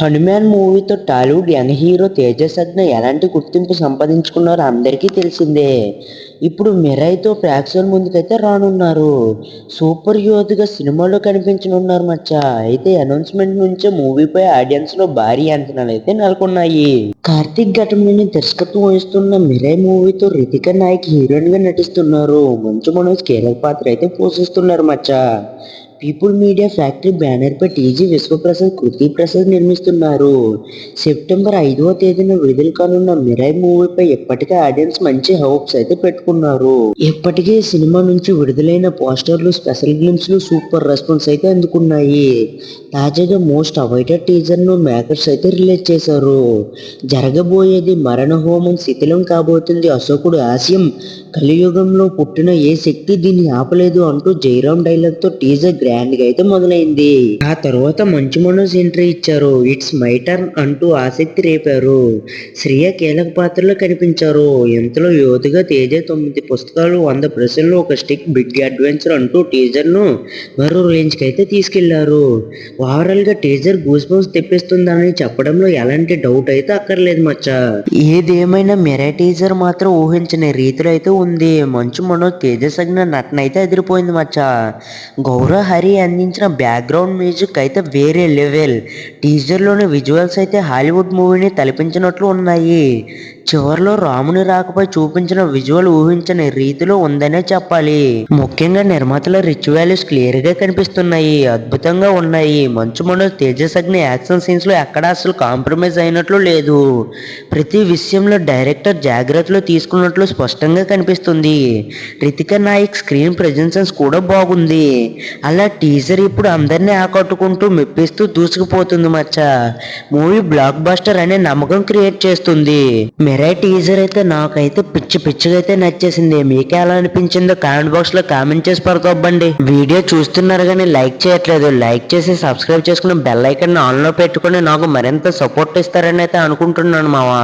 హనుమాన్ మూవీతో Tollywood young hero తేజస్ అగ్న ఎలాంటి గుర్తింపు సంపాదించుకున్నారో అందరికీ తెలిసిందే. ఇప్పుడు మిరాయితో ప్రేక్షకుల ముందుకైతే రానున్నారు. సూపర్ యోధిగా సినిమాలో కనిపించనున్నారు మచ్చ. అయితే అనౌన్స్మెంట్ నుంచే మూవీపై ఆడియన్స్లో భారీ అంచనాలు అయితే నెలకొన్నాయి. కార్తీక్ ఘటంలోని దర్శకత్వం వహిస్తున్న మిరాయ్ మూవీతో రితిక నాయక్ హీరోయిన్గా నటిస్తున్నారు. మంచు మనోజ్ కీలక పాత్ర అయితే పోషిస్తున్నారు మచ్చ. పీపుల్ మీడియా ఫ్యాక్టరీ బ్యానర్ పై టీజీ విశ్వప్రసాద్ కృతి ప్రసాద్ నిర్మిస్తున్నారు. సెప్టెంబర్ ఐదవ తేదీన విడుదల కానున్న మిరాయ్ మూవీపై ఇప్పటికే ఆడియన్స్ మంచి హోప్స్ అయితే పెట్టుకున్నారు. ఇప్పటికే సినిమా నుంచి విడుదలైన పోస్టర్లు స్పెషల్ గ్లిమ్స్లు సూపర్ రెస్పాన్స్ అయితే అందుకున్నాయి. తాజాగా మోస్ట్ అవైటెడ్ టీజర్ను మేకర్స్ అయితే రిలీజ్ చేశారు. జరగబోయేది మరణ హోమం శిథిలం కాబోతుంది అశోకుడు ఆశయం. కలియుగంలో పుట్టిన ఏ శక్తి దీన్ని ఆపలేదు అంటూ జైరామ్ డైలాగ్తో టీజర్ గ్రాండ్గా అయితే మొదలైంది. ఆ తర్వాత మంచి మనోజ్ ఎంట్రీ ఇచ్చారు. ఇట్స్ మై టర్న్ అంటూ ఆసక్తి రేపారు. శ్రియ కీలక పాత్రలో కనిపించారు. ఇంతలో యువతిగా తేజ తొమ్మిది పుస్తకాలు వంద ప్రశ్నలు ఒక స్టిక్ బిగ్ అడ్వెంచర్ అంటూ టీజర్ను మరో రేంజ్కి అయితే తీసుకెళ్ళారు. ఓవరాల్గా టీజర్ గూస్ బౌన్స్ తెప్పిస్తుందని చెప్పడంలో ఎలాంటి డౌట్ అయితే అక్కర్లేదు మచ్చ. ఏదేమైనా మెరా టీజర్ మాత్రం ఊహించని రీతిలో అయితే ఉంది. మంచు మనో తేజసగ్న నటన అయితే ఎదిరిపోయింది మచ్చ. గౌరవ్ హరి అందించిన బ్యాక్గ్రౌండ్ మ్యూజిక్ అయితే వేరే లెవెల్. టీజర్లోని విజువల్స్ అయితే హాలీవుడ్ మూవీని తలపించినట్లు ఉన్నాయి. చివరిలో రాముని రాకపై చూపించిన విజువల్ ఊహించని రీతిలో ఉందనే చెప్పాలి. ముఖ్యంగా నిర్మాతల రిచ్ వాల్యూస్ క్లియర్గా కనిపిస్తున్నాయి. అద్భుతంగా ఉన్నాయి. మంచు మనోజ్ తేజసగ్ని యాక్షన్ సీన్స్లో ఎక్కడ అసలు కాంప్రమైజ్ అయినట్లు లేదు. ప్రతి విషయంలో డైరెక్టర్ జాగ్రత్తలు తీసుకున్నట్లు స్పష్టంగా కనిపి కనిపిస్తుంది. రితిక నాయక్ స్క్రీన్ ప్రెజెన్సెన్స్ కూడా బాగుంది. అలా టీజర్ ఇప్పుడు అందరినీ ఆకట్టుకుంటూ మెప్పిస్తూ దూసుకుపోతుంది మచ్చ. మూవీ బ్లాక్ బస్టర్ అనే నమ్మకం క్రియేట్ చేస్తుంది. మెరా టీజర్ అయితే నాకైతే పిచ్చి పిచ్చిగా అయితే నచ్చేసింది. మీకే ఎలా అనిపించిందో కామెంట్ బాక్స్లో కామెంట్ చేసి పడుకోబండి వీడియో చూస్తున్నారు కానీ లైక్ చేయట్లేదు. లైక్ చేసి సబ్స్క్రైబ్ చేసుకుని బెల్ ఐకన్ ఆన్లో పెట్టుకుని నాకు మరింత సపోర్ట్ ఇస్తారని అయితే అనుకుంటున్నాను మావా.